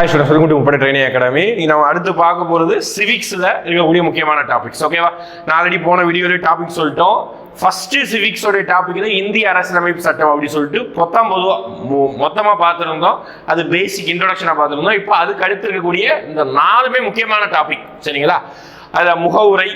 Hi student welcome to முப்படை training academy நம்ம அடுத்து பார்க்க போகிறது சிவிக்ஸில் இருக்கக்கூடிய முக்கியமான டாபிக்ஸ் ஓகேவா நான் ஆல்ரெடி போன வீடியோவில் டாபிக் சொல்லிட்டோம். ஃபஸ்ட்டு சிவிக்ஸோடைய டாபிக் இந்திய அரசியலமைப்பு சட்டம் அப்படின்னு சொல்லிட்டு மொத்தம் பொதுவாக மொத்தமாக பார்த்துருந்தோம். அது பேசிக் இன்ட்ரொடக்ஷனாக பார்த்துருந்தோம். இப்போ அதுக்கு அடுத்து இருக்கக்கூடிய இந்த நாலுமே முக்கியமான டாபிக் சரிங்களா? அதில் முகவுரை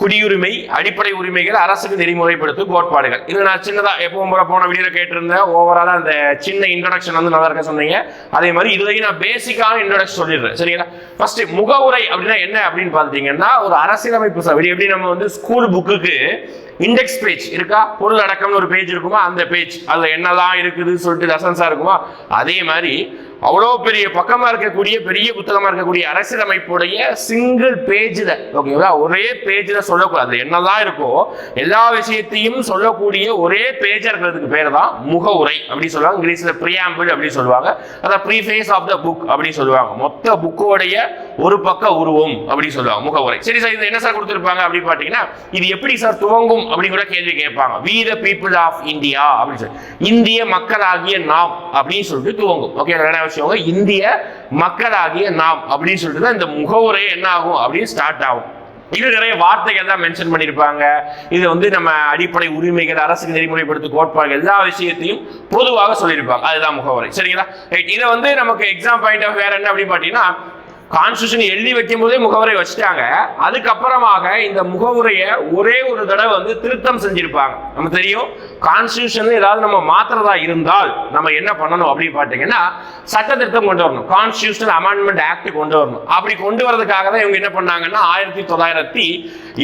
குடியுரிமை அடிப்படை உரிமைகள் அரசுக்கு நெறிமுறைப்படுத்தும் கோட்பாடுகள். இது நான் சின்னதாக எப்பவும் போல போன வீடியோ கேட்டிருந்தேன். ஓவராலாக அந்த சின்ன இன்ட்ரடக்ஷன் வந்து நல்லா இருக்க சொன்னீங்க. அதே மாதிரி இதுலயும் நான் பேசிக்கான இன்ட்ரடக்ஷன் சொல்லிடுறேன். சரிங்களா? ஃபர்ஸ்ட் முகவுரை அப்படின்னா என்ன அப்படின்னு பார்த்துட்டீங்கன்னா ஒரு அரசியலமைப்பு சபை எப்படி நம்ம வந்து ஸ்கூல் புக்குக்கு இண்டெக்ஸ் பேஜ் இருக்கா? பொருள் அடக்கம்னு ஒரு பேஜ் இருக்குமா? அந்த பேஜ் அதுல என்னதான் இருக்குதுன்னு சொல்லிட்டு லெசன்ஸா இருக்குமா? அதே மாதிரி அவ்வளோ பெரிய பக்கமா இருக்கக்கூடிய பெரிய புத்தகமா இருக்கக்கூடிய அரசியலமைப்புடைய சிங்கிள் பேஜில் ஓகேங்களா ஒரே பேஜில் சொல்லக்கூடாது. என்னதான் இருக்கோ எல்லா விஷயத்தையும் சொல்லக்கூடிய ஒரே பேஜாக இருக்கிறதுக்கு பேர் தான் முகவுரை அப்படின்னு சொல்லுவாங்க. இங்கிலீஷில் ப்ரியாம்பிள் அப்படின்னு சொல்லுவாங்க. அதான் ப்ரீஃபேஸ் ஆஃப் த புக் அப்படின்னு சொல்லுவாங்க. மொத்த புக்கோடைய ஒரு பக்க உருவம் அப்படின்னு சொல்லுவாங்க முகவுரை. சரி சார் இது என்ன சார் கொடுத்துருப்பாங்க அப்படின்னு பார்த்தீங்கன்னா இது எப்படி சார் துவங்கும் அப்படின்னு கூட கேள்வி கேட்பாங்க. We the people of India அப்படின்னு சொல்லி இந்திய மக்களாகிய நாம் அப்படின்னு சொல்லிட்டு துவங்கும். ஓகே என்ன இந்திய மக்களாகிய நாம் அப்படின்னு சொல்லிட்டு தான் இந்த முகவுரை என்ன ஆகும் அப்படின்னு ஸ்டார்ட் ஆகும். இது நிறைய வார்த்தைகள் தான் மென்ஷன் பண்ணியிருப்பாங்க. இது வந்து நம்ம அடிப்படை உரிமைகள் அரசுக்கு நெறிமுறைப்படுத்தும் கோட்பாடுகள் எல்லா விஷயத்தையும் பொதுவாக சொல்லியிருப்பாங்க. அதுதான் முகவரை. சரிங்களா? ரைட் இதை வந்து நமக்கு எக்ஸாம் பாயிண்ட் ஆஃப் வேற என்ன அப்படின்னு பார்த்தீங்கன்னா கான்ஸ்டியூஷன் எழுதி வைக்கும் போதே முகவரை வச்சுட்டாங்க. அதுக்கப்புறமாக இந்த முகவுரையை ஒரே ஒரு தடவை வந்து திருத்தம் செஞ்சிருப்பாங்க. நம்ம தெரியும் கான்ஸ்டியூஷன் ஏதாவது நம்ம மாத்திரதா இருந்தால் நம்ம என்ன பண்ணணும் அப்படின்னு பார்த்தீங்கன்னா சட்ட திருத்தம் கொண்டு வரணும். கான்ஸ்டியூஷனல் அமெண்ட்மெண்ட் ஆக்ட் கொண்டு வரணும். அப்படி கொண்டு வரதுக்காக தான் இவங்க என்ன பண்ணாங்கன்னா ஆயிரத்தி தொள்ளாயிரத்தி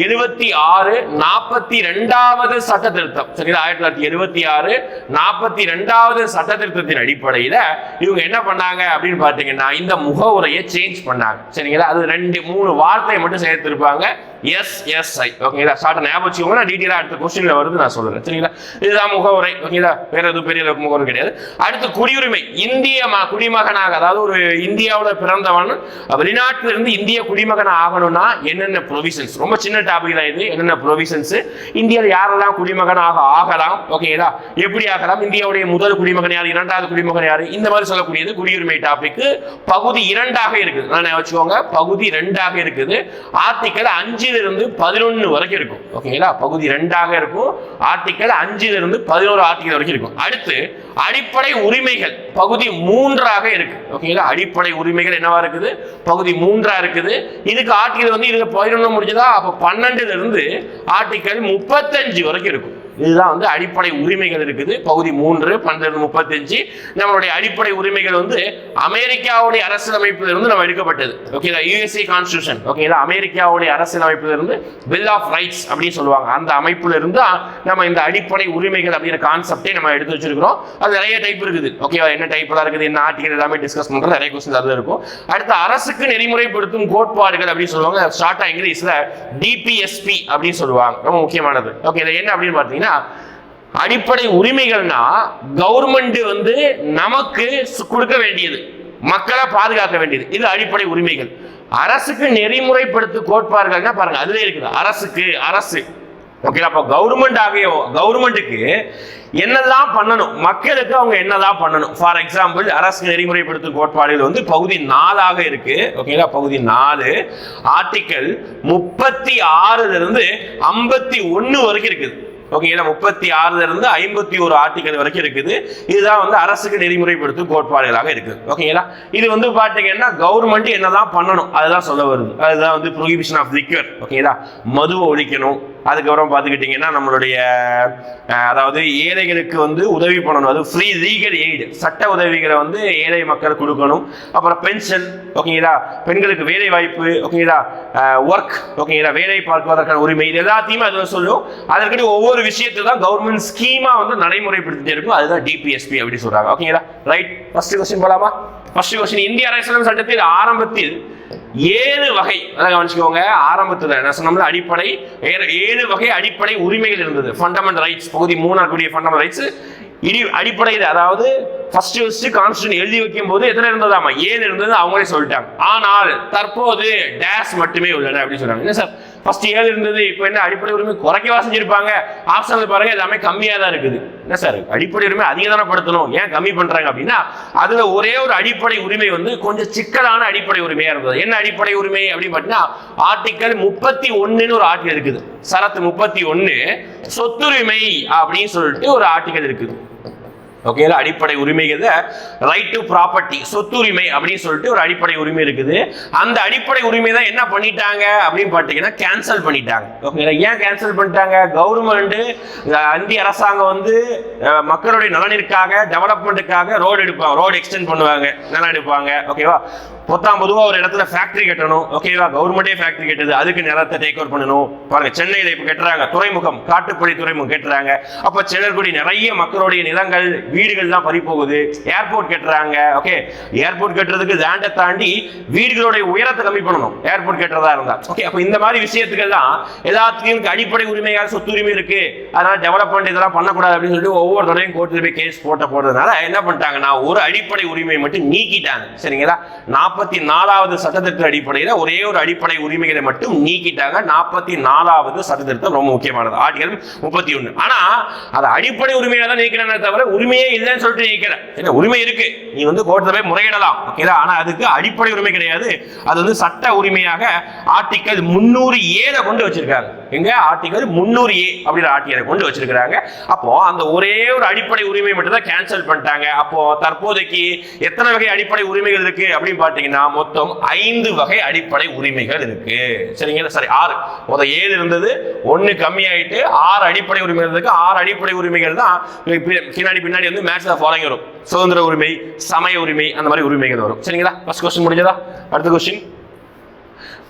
எழுபத்தி ஆறு நாற்பத்தி ரெண்டாவது சட்ட திருத்தம் சரிங்களா? ஆயிரத்தி தொள்ளாயிரத்தி எழுபத்தி ஆறு நாற்பத்தி ரெண்டாவது சட்ட திருத்தத்தின் அடிப்படையில் இவங்க என்ன பண்ணாங்க அப்படின்னு பார்த்தீங்கன்னா இந்த முகவுரையை சேஞ்ச் பண்ணாங்க. சரிங்களா? அது ரெண்டு மூணு வார்த்தையை மட்டும் சேர்த்திருப்பாங்க. எஸ் எஸ் ஐ ஓகேங்களா ஷார்ட் ஞாபகம் வச்சுக்கோங்க. நான் டீட்டெயிலாக அடுத்த கொஸ்டினில் வருது நான் சொல்கிறேன் சரிங்களா? இதுதான் முகவுரை. ஓகேங்களா வேற எதுவும் பெரிய அளவுக்கு முகவுரை கிடையாது. அடுத்து குடியுரிமை. இந்திய ம- குடிமகனாக அதாவது ஒரு இந்தியாவில் பிறந்தவன் வெளிநாட்டிலிருந்து இந்திய குடிமகன் ஆகணும்னா என்னென்ன ப்ரொவிஷன்ஸ் ரொம்ப சின்ன டாபிக் தான் இது. என்னென்ன ப்ரொவிஷன்ஸ் இந்தியாவில் யாரெல்லாம் குடிமகனாக ஆகலாம்? ஓகேங்களா எப்படி ஆகலாம்? இந்தியாவுடைய முதல் குடிமகன் யார்? இரண்டாவது குடிமகன் யார்? இந்த மாதிரி சொல்லக்கூடியது குடியுரிமை டாபிக் பகுதி இரண்டாக இருக்குது. நான் வச்சுக்கோங்க. பகுதி ரெண்டாக இருக்குது. ஆர்டிக்கல் அஞ்சு இருந்து பதினொன்னு வரைக்கும் இருக்கும். ஓகேங்களா பகுதி ரெண்டாக இருக்கும். ஆர்டிக்கல் அஞ்சுல இருந்து பதினோரு ஆர்டிக்கல் வரைக்கும் இருக்கும். அடுத்து அடிப்படை உரிமைகள். பகுதி மூன்றாக இருக்கு. ஓகேங்களா அடிப்படை உரிமைகள் என்னவா இருக்குது? பகுதி மூன்றா இருக்குது. இதுக்கு ஆர்டிக்கல் வந்து இதுக்கு பதினொன்று முடிஞ்சதா? அப்போ பன்னெண்டுல இருந்து ஆர்டிக்கல் முப்பத்தஞ்சு வரைக்கும் இருக்கும். இதுதான் வந்து அடிப்படை உரிமைகள் இருக்குது. பகுதி மூன்று பன்னெண்டு முப்பத்தஞ்சு. நம்மளுடைய அடிப்படை உரிமைகள் வந்து அமெரிக்காவுடைய அரசியலமைப்பில் இருந்து நம்ம எடுக்கப்பட்டது. ஓகேங்களா யூஎஸ்ஏ கான்ஸ்டியூஷன் ஓகேங்களா அமெரிக்காவுடைய அரசியலமைப்பிலிருந்து பில் ஆஃப் ரைட்ஸ் அப்படின்னு சொல்லுவாங்க. அந்த அமைப்புல இருந்து நம்ம இந்த அடிப்படை உரிமைகள் அப்படிங்கிற கான்செப்டே நம்ம எடுத்து வச்சிருக்கிறோம். அது நிறைய டைப் இருக்குது. ஓகேவா என்ன டைப்லாம் இருக்குது? என்ன ஆர்டிகல் எல்லாமே டிஸ்கஸ் பண்றது நிறைய கொஸ்டின் அதில் இருக்கும். அடுத்து அரசுக்கு நெறிமுறைப்படுத்தும் கோட்பாடுகள் அப்படின்னு சொல்லுவாங்க. ஷார்ட்டா இங்கிலீஷ்ல டிபிஎஸ்பி அப்படின்னு சொல்லுவாங்க. ரொம்ப முக்கியமானது. ஓகே என்ன அப்படின்னு பார்த்தீங்கன்னா அடிப்படை உரிமைகள்னா கவர்மெண்ட் வந்து நமக்கு கொடுக்க வேண்டியது. மக்களை பாதுகாக்க வேண்டியது. இது அடிப்படை உரிமைகள். அரசுக்கு நெறிமுறைப்படுத்து கோட்பாடுகள்னா பாருங்க அதுல இருக்குது. அரசுக்கு அரசு. ஓகே அப்போ கவர்மெண்ட் ஆகிய கவர்மெண்ட்டுக்கு என்னெல்லாம் பண்ணணும்? மக்களுக்கு அவங்க என்னதான் பண்ணணும்? ஃபார் எக்ஸாம்பிள் அரசு நெறிமுறைப்படுத்தும் கோட்பாடுகள் வந்து பகுதி நாலாக இருக்கு. ஓகேங்களா பகுதி நாலு ஆர்டிக்கல் முப்பத்தி ஆறுல இருந்து ஐம்பத்தி ஒன்று வரைக்கும் இருக்குது. ஓகேங்களா முப்பத்தி ஆறுல இருந்து ஐம்பத்தி ஒரு ஆர்டிகல் வரைக்கும் இருக்குது. இதுதான் வந்து அரசுக்கு நெறிமுறைப்படுத்தும் கோட்பாடுகளாக இருக்குது. ஓகேங்களா இது வந்து பாத்தீங்கன்னா கவர்மெண்ட் என்னதான் பண்ணணும் அதுதான் சொல்ல வருது. அதுதான் வந்து ப்ரொஹிபிஷன் ஆஃப் லிக்வர் ஓகேங்களா மதுவை ஒழிக்கணும் அதுக்கப்புறம் பார்த்துக்கிட்டிங்கன்னா நம்மளுடைய அதாவது ஏழைகளுக்கு வந்து உதவி பண்ணணும். அது ஃப்ரீ லீகல் எய்டு சட்ட உதவிகளை வந்து ஏழை மக்கள் கொடுக்கணும். அப்புறம் பென்ஷன் ஓகேங்களா பெண்களுக்கு வேலை வாய்ப்பு ஓகேங்களா ஒர்க் ஓகேங்களா வேலை பார்ப்பதற்கான உரிமை. இது எல்லாத்தையுமே அதில் சொல்லும். அதற்கடி ஒவ்வொரு விஷயத்தை தான் கவர்மெண்ட் ஸ்கீமாக வந்து நடைமுறைப்படுத்திட்டே இருக்கும். அதுதான் டிபிஎஸ்பி அப்படின்னு சொல்கிறாங்க ஓகேங்களா ரைட் ஃபர்ஸ்ட் கொஸ்டின் போலாமா? ஃபர்ஸ்ட் கொஸ்டின் இந்திய அரசியலமைப்பு சட்டத்தில் ஆரம்பத்தில் ஏழு வகை. அதை கவனிச்சுக்கோங்க. ஆரம்பத்தில் என்ன சொன்னோம்ல அடிப்படை ஏழு- ஏழு வகை அடிப்படை உரிமைகள் இருந்தது. ஃபண்டமெண்டல் ரைட்ஸ் பகுதி மூணா இருக்கக்கூடிய ஃபண்டமெண்டல் ரைட்ஸ் இடி அடிப்படையில் அதாவது ஃபர்ஸ்ட் ஃபர்ஸ்ட் கான்ஸ்டியூஷன் எழுதி வைக்கும் போது எத்தனை இருந்ததாமா ஏழு இருந்தது. அவங்களே சொல்லிட்டாங்க. ஆனால் தற்போது டேஷ் மட்டுமே உள்ளன அப்படின்னு சொல்றாங்க. என்ன சார்? ஃபர்ஸ்ட் ஏழு இருந்தது இப்போ என்ன அடிப்படை உரிமை குறைக்கவா செஞ்சிருப்பாங்க? ஆப்ஷன்ல பாருங்க எல்லாமே கம்மியாக தான் இருக்குது. என்ன சார் அடிப்படை உரிமை அதிகதானப்படுத்தணும். ஏன் கம்மி பண்றாங்க அப்படின்னா அதுல ஒரே ஒரு அடிப்படை உரிமை வந்து கொஞ்சம் சிக்கலான அடிப்படை உரிமையா இருந்தது. என்ன அடிப்படை உரிமை அப்படின்னு பார்த்தீங்கன்னா ஆர்டிக்கல் முப்பத்தி ஒன்னு ஒரு ஆர்டிகல் இருக்குது. சரத்து முப்பத்தி ஒன்னு சொத்துரிமை அப்படின்னு சொல்லிட்டு ஒரு ஆர்டிகல் இருக்குது. ஓகேங்களா அடிப்படை உரிமைகள் ரைட் டு ப்ராப்பர்ட்டி சொத்துரிமை அப்படின்னு சொல்லிட்டு ஒரு அடிப்படை உரிமை இருக்குது. அந்த அடிப்படை உரிமை தான் என்ன பண்ணிட்டாங்க அப்படின்னு பார்த்தீங்கன்னா கேன்சல் பண்ணிட்டாங்க. ஓகேங்களா ஏன் கேன்சல் பண்ணிட்டாங்க? கவர்மெண்ட் இந்திய அரசாங்கம் வந்து மக்களுடைய நலனிற்காக டெவலப்மெண்ட்டுக்காக ரோடு எடுப்பாங்க ரோடு எக்ஸ்டெண்ட் பண்ணுவாங்க நல்லா எடுப்பாங்க. ஓகேவா பொத்தாம் பொதுவாக ஒரு இடத்துல ஃபேக்டரி கட்டணும். ஓகேவா கவர்மெண்டே ஃபேக்டரி கட்டுது. அதுக்கு நிலத்தை டேக் ஓவர் பண்ணணும். பாருங்க சென்னையில் இப்போ கட்டுறாங்க. துறைமுகம் காட்டுப்பள்ளி துறைமுகம் கட்டுறாங்க. அப்போ சென்னர்குடி நிறைய மக்களுடைய நிலங்கள் வீடுகள்லாம் பறி போகுது ஏர்போர்ட் கட்டுறாங்க. ஓகே ஏர்போர்ட் கட்டுறதுக்கு லேண்டை தாண்டி வீடுகளுடைய உயரத்தை கம்மி பண்ணணும். ஏர்போர்ட் கட்டுறதா இருந்தா. ஓகே அப்போ இந்த மாதிரி விஷயத்துக்கெல்லாம் எல்லாத்துக்கும் அடிப்படை உரிமையாக சொத்துரிமை இருக்கு. அதனால டெவலப்மெண்ட் இதெல்லாம் பண்ணக்கூடாது அப்படின்னு சொல்லிட்டு ஒவ்வொரு தடவையும் கோர்ட்டில் போய் கேஸ் போட்ட போடுறதுனால என்ன பண்ணிட்டாங்கன்னா ஒரு அடிப்படை உரிமையை மட்டும் நீக்கிட்டாங்க. சரிங்களா? நாற்பத்தி நாலாவது சட்டத்திட்ட அடிப்படையில் ஒரே ஒரு அடிப்படை உரிமைகளை மட்டும் நீக்கிட்டாங்க. நாற்பத்தி நாலாவது சட்டத்திட்டம் ரொம்ப முக்கியமானது. ஆர்டிகல் முப்பத்தி ஒன்று ஆனா அது அடிப்படை உரிமையை தான் நீக்கிறாங்க தவிர உரிமையே இல்லைன்னு சொல்லிட்டு நீக்கிறேன் என்ன உரிமை இருக்கு. நீ வந்து கோர்ட்டில் போய் முறையிடலாம். ஓகேதா ஆனா அதுக்கு அடிப்படை உரிமை கிடையாது. அது வந்து சட்ட உரிமையாக ஆர்டிகல் முன்னூறு ஏல கொண்டு வச்சிருக்காங்க. எங்க? ஆர்டிகல் முன்னூறு ஏ அப்படின்ற ஆர்டிகலை கொண்டு வச்சிருக்கிறாங்க. அப்போ அந்த ஒரே ஒரு அடிப்படை உரிமை மட்டும் தான் கேன்சல் பண்ணிட்டாங்க. அப்போ தற்போதைக்கு எத்தனை வகை அடிப்படை உரிமைகள் இருக்கு அப்படின்னு பார்த்தீங்கன்னா மொத்தம் ஐந்து வகை அடிப்படை உரிமைகள் இருக்கு. சரிங்களா? சரி ஆறு. மொத்தம் ஏழு இருந்தது ஒன்னு கம்மியாயிட்டு ஆறு அடிப்படை உரிமைகள் இருக்கு. ஆறு அடிப்படை உரிமைகள் தான் பின்னாடி பின்னாடி வந்து மேட்ச் ஃபாலோயிங் வரும். சுதந்திர உரிமை சமய உரிமை அந்த மாதிரி உரிமைகள் வரும். சரிங்களா? ஃபர்ஸ்ட் கொஸ்டின் முடிஞ்சதா? அடுத்த கொஸ்டின்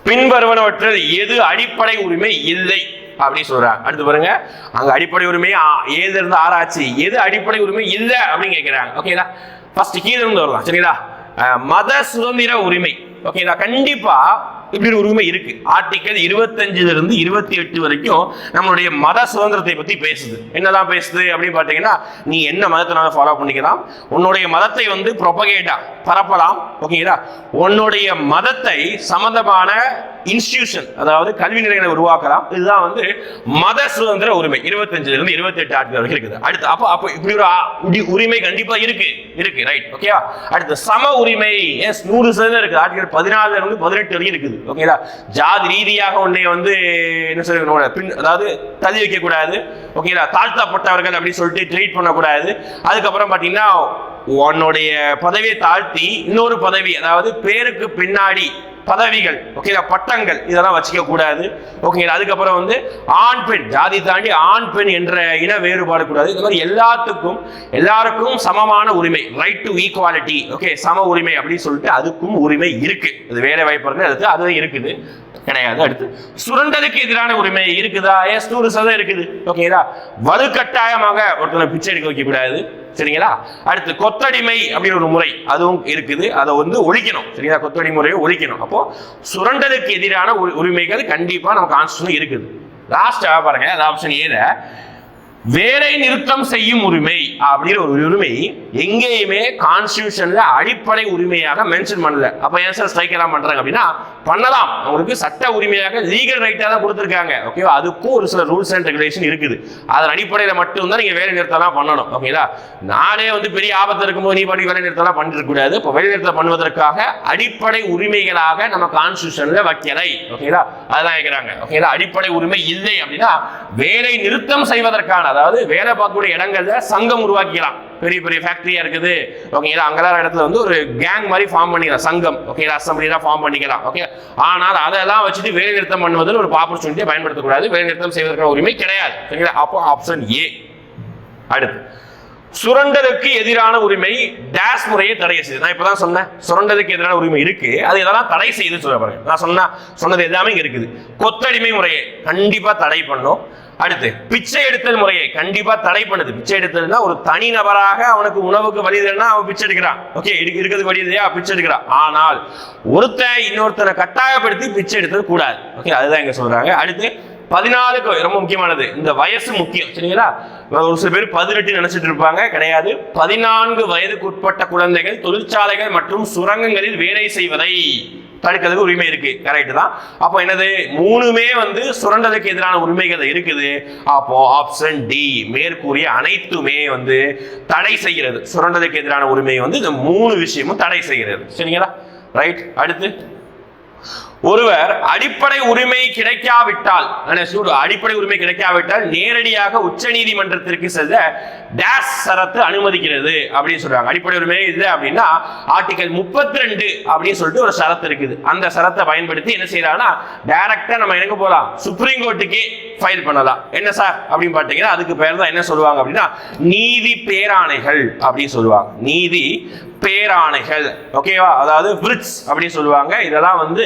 பின்வருவனவற்றில் எது அடிப்படை உரிமை இல்லை அப்படின்னு சொல்றாங்க. அடுத்து பாருங்க. அங்க அடிப்படை உரிமை ஆ- இருந்து ஆராய்ச்சி எது அடிப்படை உரிமை இல்லை அப்படின்னு கேட்கிறாங்க ஓகேங்களா ஃபர்ஸ்ட் கீழே இருந்து வரலாம் சரிங்களா? மத சுதந்திர உரிமை. ஓகேங்களா கண்டிப்பா இப்படி ஒரு உரிமை இருக்கு. ஆர்டிக்கல் இருபத்தஞ்சுல இருந்து இருபத்தி எட்டு வரைக்கும் நம்மளுடைய மத சுதந்திரத்தை பத்தி பேசுது. என்னதான் பேசுது அப்படின்னு பாத்தீங்கன்னா நீ என்ன மதத்தினால ஃபாலோ பண்ணிக்கலாம். உன்னுடைய மதத்தை வந்து ப்ரொபகேட்டா பரப்பலாம். ஓகேங்களா உன்னுடைய மதத்தை சம்பந்தமான இன்ஸ்டிடியூஷன் அதாவது கல்வி நிலையங்களை உருவாக்கலாம். இதுதான் வந்து மத சுதந்திர உரிமை. இருபத்தஞ்சுல இருந்து இருபத்தி எட்டு ஆட்கள் வரைக்கும் இருக்குது. அடுத்து அப்போ அப்போ இப்படி ஒரு இப்படி உரிமை கண்டிப்பா இருக்கு. இருக்கு ரைட் ஓகேவா அடுத்து சம உரிமை எஸ் நூறு சதவீதம் இருக்கு ஆட்கள் பதினாலுல இருந்து பதினெட்டு வரைக்கும் இருக்குது ஓகேங்களா ஜாதி ரீதியாக உன்னை வந்து என்ன சொல்ல பின் அதாவது தள்ளி வைக்க கூடாது ஓகேங்களா தாழ்த்தப்பட்டவர்கள் அப்படின்னு சொல்லிட்டு ட்ரீட் பண்ணக்கூடாது. அதுக்கப்புறம் பாத்தீங்கன்னா உன்னுடைய பதவியை தாழ்த்தி இன்னொரு பதவி அதாவது பேருக்கு பின்னாடி பதவிகள் ஓகேங்களா பட்டங்கள் இதெல்லாம் வச்சுக்க கூடாது. ஓகேங்களா அதுக்கப்புறம் வந்து ஆண் பெண் ஜாதி தாண்டி ஆண் பெண் என்ற இன வேறுபாடு கூடாது. இந்த மாதிரி எல்லாத்துக்கும் எல்லாருக்கும் சமமான உரிமை ரைட் டு ஈக்குவாலிட்டி ஓகே சம உரிமை அப்படின்னு சொல்லிட்டு அதுக்கும் உரிமை இருக்கு. அது வேலை வாய்ப்பு இருக்கு அதுக்கு அதுவும் இருக்குது. கிடையாது. அடுத்து சுரண்டலுக்கு எதிரான உரிமை இருக்குதா? எஸ் நூறு சதம் இருக்குது? ஓகேங்களா வலுக்கட்டாயமாக ஒருத்தனை பிச்சை எடுக்க வைக்க கூடாது சரிங்களா? அடுத்து கொத்தடிமை அப்படின்னு ஒரு முறை அதுவும் இருக்குது. அதை வந்து ஒழிக்கணும். சரிங்களா? கொத்தடி முறையை ஒழிக்கணும். அப்போ சுரண்டலுக்கு எதிரான உரிமைகள் கண்டிப்பா நம்ம கான்ஸ்டியூஷன் இருக்குது. லாஸ்ட் பாருங்க அந்த ஆப்ஷன் ஏல வேலை நிறுத்தம் செய்யும் உரிமை அப்படிங்கிற ஒரு உரிமை எங்கேயுமே கான்ஸ்டியூஷன்ல அடிப்படை உரிமையாக மென்ஷன் பண்ணல. அப்ப ஏன் சார் ஸ்ட்ரைக் எல்லாம் பண்றாங்க அப்படின்னா பண்ணலாம். அவங்களுக்கு சட்ட உரிமையாக லீகல் ரைட்டா தான் கொடுத்துருக்காங்க. ஓகேவா அதுக்கும் ஒரு சில ரூல்ஸ் அண்ட் ரெகுலேஷன் இருக்குது. அதன் அடிப்படையில் மட்டும்தான் நீங்க வேலை நிறுத்தம்லாம் பண்ணணும். ஓகேங்களா நானே வந்து பெரிய ஆபத்து இருக்கும்போது நீ பாட்டி வேலை நிறுத்தலாம் பண்ணிட்டு கூடாது. இப்போ வேலை நிறுத்தம் பண்ணுவதற்காக அடிப்படை உரிமைகளாக நம்ம கான்ஸ்டியூஷன்ல வைக்கலை. ஓகேங்களா அதெல்லாம் கேட்கிறாங்க ஓகேங்களா அடிப்படை உரிமை இல்லை அப்படின்னா வேலை நிறுத்தம் செய்வதற்கான அதாவது வேலை பார்க்கக்கூடிய இடங்கள்ல சங்கம் உருவாக்கிக்கலாம். பெரிய பெரிய ஃபேக்டரியா இருக்குது. ஓகேங்களா அங்கெல்லாம் இடத்துல வந்து ஒரு கேங் மாதிரி ஃபார்ம் பண்ணிக்கலாம். சங்கம். ஓகேங்களா அசம்பிளிலாம் ஃபார்ம் பண்ணிக்கலாம். ஓகே ஆனால் அதெல்லாம் வச்சுட்டு வேலை நிறுத்தம் பண்ணுவதில் ஒரு ஆப்பர்ச்சுனிட்டியை பயன்படுத்தக்கூடாது. வேலை நிறுத்தம் செய்வதற்கான உரிமை கிடையாது. சரிங்களா? அப்போ ஆப்ஷன் ஏ அடுத்து சுரண்டலுக்கு எதிரான உரிமை டேஷ் முறையை தடை செய்யுது நான் இப்பதான் சொன்னேன். சுரண்டலுக்கு எதிரான உரிமை இருக்கு. அது இதெல்லாம் தடை செய்து சொல்ல பாருங்க நான் சொன்னா சொன்னது எல்லாமே இங்க இருக்குது. கொத்தடிமை முறையை கண்டிப்பா தடை பண்ணும். அடுத்து பிச்சை எடுத்தல் முறையை கண்டிப்பா தடை பண்ணுது. பிச்சை எடுத்தல்னா ஒரு தனி நபராக அவனுக்கு உணவுக்கு வழி இல்லைன்னா அவன் பிச்சை எடுக்கிறான். ஓகே இருக்கிறது வழி இல்லையா? பிச்சை எடுக்கிறான். ஆனால் ஒருத்தன் இன்னொருத்தனை கட்டாயப்படுத்தி பிச்சை எடுத்தது கூடாது. ஓகே அதுதான் இங்க சொல்றாங்க. அடுத்து பதினாலுக்கு ரொம்ப முக்கியமானது. இந்த வயசு முக்கியம் சரிங்களா? ஒரு சில பேர் பதினெட்டு நினைச்சிட்டு இருப்பாங்க கிடையாது. பதினான்கு வயதுக்கு உட்பட்ட குழந்தைகள் தொழிற்சாலைகள் மற்றும் சுரங்கங்களில் வேலை செய்வதை தடுக்கிறதுக்கு உரிமை இருக்கு. கரெக்ட் தான். அப்போ என்னது? மூணுமே வந்து சுரண்டதுக்கு எதிரான உரிமைகள் இருக்குது. அப்போ ஆப்ஷன் டி மேற்கூறிய அனைத்துமே வந்து தடை செய்கிறது. சுரண்டதுக்கு எதிரான உரிமை வந்து இந்த மூணு விஷயமும் தடை செய்கிறது. சரிங்களா? ரைட் அடுத்து. ஒருவர் அடிப்படை உரிமை கிடைக்காவிட்டால் அடிப்படை உரிமை கிடைக்காவிட்டால் நேரடியாக உச்ச நீதிமன்றத்திற்கு செல்ல டேஸ் சரத்து அனுமதிக்கிறது அப்படின்னு சொல்றாங்க. அடிப்படை உரிமை இது அப்படின்னா ஆர்டிகல் முப்பத்தி ரெண்டு அப்படின்னு சொல்லிட்டு ஒரு சரத்து இருக்குது. அந்த சரத்தை பயன்படுத்தி என்ன செய்யறாங்கன்னா டைரக்டா நம்ம எங்க போகலாம் சுப்ரீம் கோர்ட்டுக்கே ஃபைல் பண்ணலாம். என்ன சார் அப்படின்னு பார்த்தீங்கன்னா அதுக்கு பேர் தான் என்ன சொல்லுவாங்க அப்படின்னா நீதி பேராணைகள் அப்படின்னு சொல்லுவாங்க. நீதி பேராணைகள். ஓகேவா அதாவது பிரிட்ஸ் அப்படின்னு சொல்லுவாங்க. இதெல்லாம் வந்து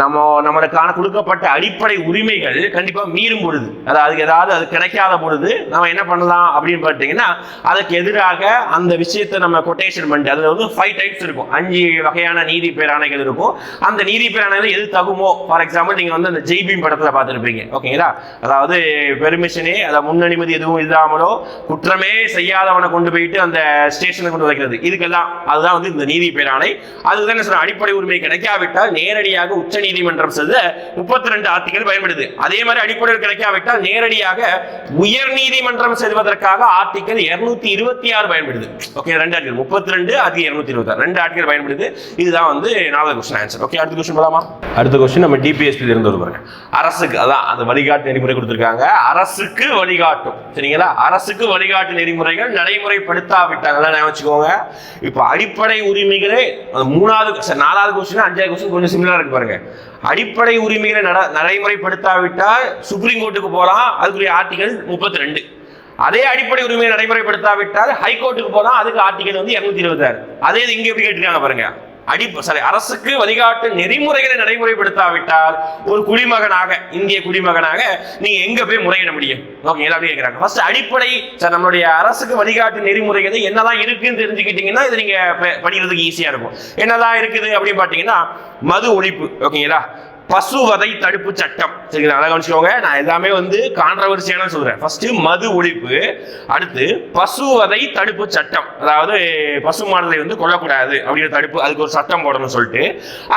நம்ம நம்மளுக்கான கொடுக்கப்பட்ட அடிப்படை உரிமைகள் கண்டிப்பா மீறும் பொழுது. அதாவது ஏதாவது அது கிடைக்காத பொழுது நம்ம என்ன பண்ணலாம் அப்படின்னு பார்த்தீங்கன்னா அதுக்கு எதிராக அந்த விஷயத்தை நம்ம கொட்டேஷன் பண்ணிட்டு அதுல வந்து ஃபைவ் டைப்ஸ் இருக்கும். அஞ்சு வகையான நீதி பேராணைகள் இருக்கும். அந்த நீதி பேராணைகள் எது தகுமோ ஃபார் எக்ஸாம்பிள் நீங்க வந்து அந்த ஜெய்பீம் படத்துல பார்த்துருப்பீங்க. ஓகேங்களா அதாவது பெர்மிஷனே அதை முன் அனுமதி எதுவும் இல்லாமலோ குற்றமே செய்யாதவனை கொண்டு போயிட்டு அந்த ஸ்டேஷனுக்கு கொண்டு வைக்கிறது. இதுக்கெல்லாம் அதுதான் வந்து இந்த நீதி பேராணை. அதுதான் என்ன சொல்ற அடிப்படை உரிமை கிடைக்காவிட்டால் நேரடியாக உச்ச நீதிமன்றம் செல்ல முப்பத்தி ரெண்டு ஆர்டிகல் பயன்படுது. அதே மாதிரி அடிப்படையில் கிடைக்காவிட்டால் நேரடியாக உயர் நீதிமன்றம் செல்வதற்காக ஆர்டிகல் இருநூத்தி இருபத்தி ஆறு பயன்படுது. ஓகே ரெண்டு ஆர்டிகல் முப்பத்தி ரெண்டு அது இருநூத்தி இருபத்தி ஆறு. ரெண்டு ஆர்டிகல் பயன்படுது. இதுதான் வந்து நாலாவது கொஸ்டின் ஆன்சர் ஓகே அடுத்த கொஸ்டின் போலாமா? அடுத்த கொஸ்டின் நம்ம டிபிஎஸ்பி இருந்து வருவாங்க அரசுக்கு அதான் அந்த வழிகாட்டு நெறிமுறை கொடுத்துருக்காங்க. அரசுக்கு வழிகாட்டும். சரிங்களா? அரசுக்கு வழிகாட்டு நெறிமுறைகள் நடைமுறைப்படுத்தாவிட்டாங்க. வச்சுக்கோங்க. இப்போ அடிப்படை உரிமைகளே அந்த மூணாவது நாலாவது கொஸ்டின் அஞ்சாவது கொஸ்டின் கொஞ்சம் சிமிலரா இருக்கு பாருங்க. அடிப்படை உரிமைகளை நட நடைமுறைப்படுத்தாவிட்டால் சுப்ரீம் கோர்ட்டுக்கு போகலாம். அதுக்குரிய ஆர்டிகல் முப்பத்தி ரெண்டு அதே அடிப்படை உரிமையை நடைமுறைப்படுத்தாவிட்டால் ஹைகோர்ட்டுக்கு போகலாம். அதுக்கு ஆர்டிகல் வந்து இருநூத்தி இருபத்தாறு. அதே இது இங்க எப்படி கேட்டிருக்காங்க பாருங்க. அடி சாரி அரசுக்கு வழிகாட்டு நெறிமுறைகளை நடைமுறைப்படுத்தாவிட்டால் ஒரு குடிமகனாக இந்திய குடிமகனாக நீங்க எங்க போய் முறையிட முடியும்? ஓகேங்களா அப்படி கேட்கிறாங்க ஃபர்ஸ்ட் அடிப்படை சார் நம்மளுடைய அரசுக்கு வழிகாட்டு நெறிமுறைகள் என்னதான் இருக்குன்னு தெரிஞ்சுக்கிட்டீங்கன்னா இது நீங்க படிக்கிறதுக்கு ஈஸியா இருக்கும். என்னதான் இருக்குது அப்படின்னு பாத்தீங்கன்னா மது ஒழிப்பு ஓகேங்களா பசுவதை தடுப்பு சட்டம். சரிங்களா? அழகா கவனிச்சுக்கோங்க. நான் எல்லாமே வந்து கான்ட்ரவர்சியான சொல்றேன். ஃபர்ஸ்ட் மது ஒழிப்பு. அடுத்து பசுவதை தடுப்பு சட்டம். அதாவது பசு மாடுகளை வந்து கொல்லக்கூடாது அப்படிங்கிற தடுப்பு அதுக்கு ஒரு சட்டம் போடணும்னு சொல்லிட்டு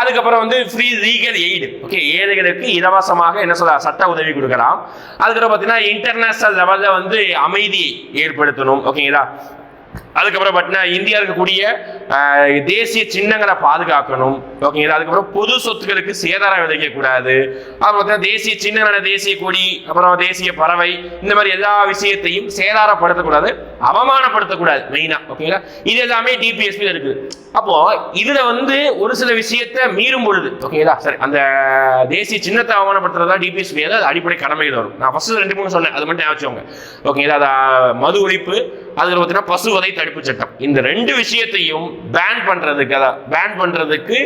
அதுக்கப்புறம் வந்து ஃப்ரீ லீகல் எய்டு ஓகே ஏழைகளுக்கு இலவசமாக என்ன சொல்ல சட்ட உதவி கொடுக்கலாம். அதுக்கப்புறம் பார்த்தீங்கன்னா இன்டர்நேஷனல் லெவலில் வந்து அமைதியை ஏற்படுத்தணும். ஓகேங்களா அதுக்கப்புறம் பார்த்தீங்கன்னா இந்தியா இருக்கக்கூடிய தேசிய சின்னங்களை பாதுகாக்கணும். ஓகேங்களா அதுக்கப்புறம் பொது சொத்துக்களுக்கு சேதாரம் விளைவிக்கக்கூடாது அப்புறம் பார்த்தீங்கன்னா தேசிய சின்னங்களான தேசிய கொடி அப்புறம் தேசிய பறவை இந்த மாதிரி எல்லா விஷயத்தையும் சேதாரப்படுத்தக்கூடாது அவமானப்படுத்தக்கூடாது மெயினா ஓகேங்களா இது எல்லாமே டிபிஎஸ்பியில் இருக்குது. அப்போ இதுல வந்து ஒரு சில விஷயத்த மீறும் பொழுது ஓகேங்களா சரி அந்த தேசிய சின்னத்தை அவமானப்படுத்துறதா டிபிஎஸ்பி அது அடிப்படை கடமையில் வரும். நான் ஃபர்ஸ்ட் ரெண்டு மூணு சொன்னேன். அது மட்டும் ஞாபகம் ஓகேங்களா அது மது ஒழிப்பு அதுக்கு பார்த்தீங்கன்னா பசுவதை தடுப்பு சட்டம். இந்த ரெண்டு விஷயத்தையும் பேன் பண்றதுக்கு பேன் பண்றதுக்கு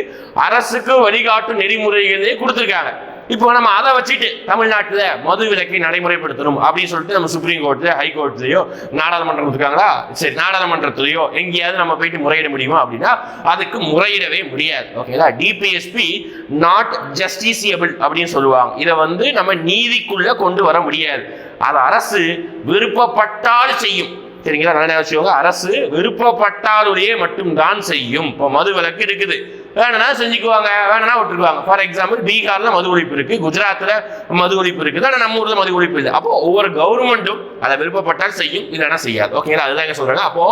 அரசுக்கு வழிகாட்டும் நெறிமுறைகளே கொடுத்துருக்காங்க. இப்போ நம்ம அதை வச்சுட்டு தமிழ்நாட்டில் மது விலக்கை நடைமுறைப்படுத்தணும் அப்படின்னு சொல்லிட்டு நம்ம சுப்ரீம் கோர்ட்டு ஹைகோர்ட்லேயோ நாடாளுமன்றம் இருக்காங்களா சரி நாடாளுமன்றத்திலேயோ எங்கேயாவது நம்ம போயிட்டு முறையிட முடியுமா அப்படின்னா அதுக்கு முறையிடவே முடியாது. ஓகேங்களா டிபிஎஸ்பி நாட் ஜஸ்டிசியபிள் அப்படின்னு சொல்லுவாங்க. இதை வந்து நம்ம நீதிக்குள்ள கொண்டு வர முடியாது. அது அரசு விருப்பப்பட்டால் செய்யும். சரிங்களா நல்லா வச்சுக்கோங்க. அரசு விருப்பப்பட்டாலுடைய மட்டும்தான் செய்யும். இப்போ மது விலக்கு இருக்குது. வேணும்னா செஞ்சுக்குவாங்க வேணும்னா விட்டுருவாங்க. ஃபார் எக்ஸாம்பிள் பீகாரில் மது ஒழிப்பு இருக்குது குஜராத்தில் மது ஒழிப்பு இருக்குது ஆனால் நம்ம ஊரில் மது ஒழிப்பு இல்லை. அப்போ ஒவ்வொரு கவர்மெண்ட்டும் அதை விருப்பப்பட்டால் செய்யும் இல்லைனா செய்யாது. ஓகேங்களா அதுதான் எங்க அப்போது அப்போ